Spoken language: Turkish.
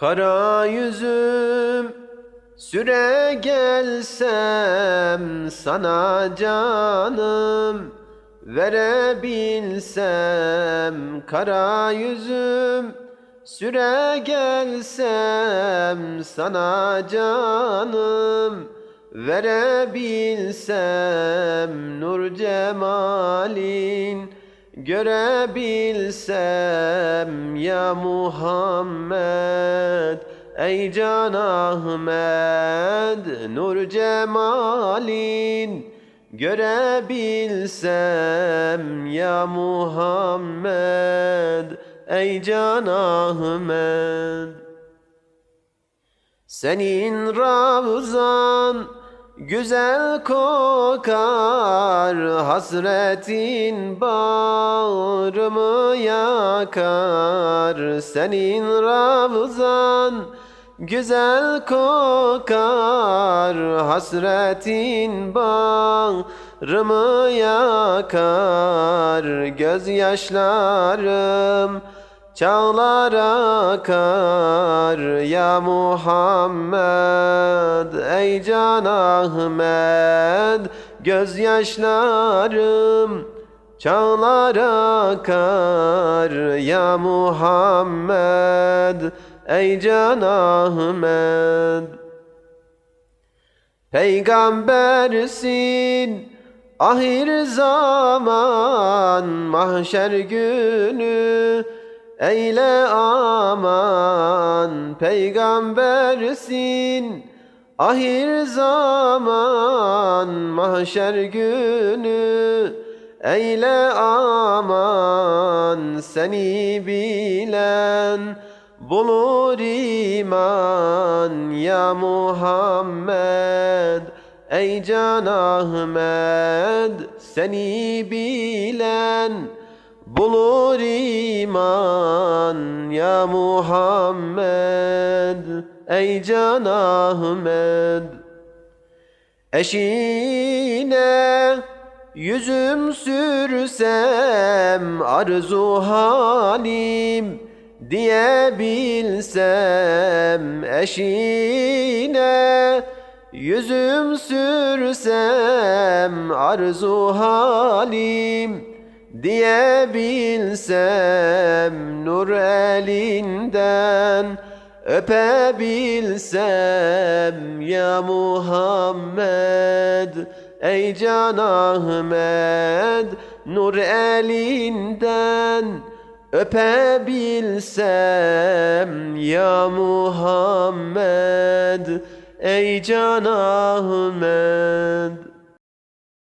Kara yüzüm süre gelsem sana canım. Verebilsem kara yüzüm süre gelsem sana canım. Verebilsem nur cemalin görebilsem ya Muhammed ey can Ahmed nur cemalin. Görebilsem ya Muhammed ey can Ahmed. Senin ravzan güzel kokar Hasretin bağrımı yakar. Senin ravzan güzel kokar Hasretin bağrımı yakar. Gözyaşlarım Çağlar akar ya Muhammed Ey can Ahmed Gözyaşlarım Çağlar akar ya Muhammed Ey can Ahmed. Peygambersin ahir zaman mahşer günü Eyle aman peygambersin Ahir zaman mahşer günü. Eyle aman seni bilen Bulur iman ya Muhammed. Ey can Ahmed seni bilen Bulur iman ya Muhammed Ey can Ahmed. Eşine yüzüm sürsem arzu halim diyebilsem eşine yüzüm sürsem arzu halim diyebilsem nur elinden öpebilsem ya Muhammed. Ey can Ahmed nur elinden öpebilsem ya Muhammed. Ey can Ahmed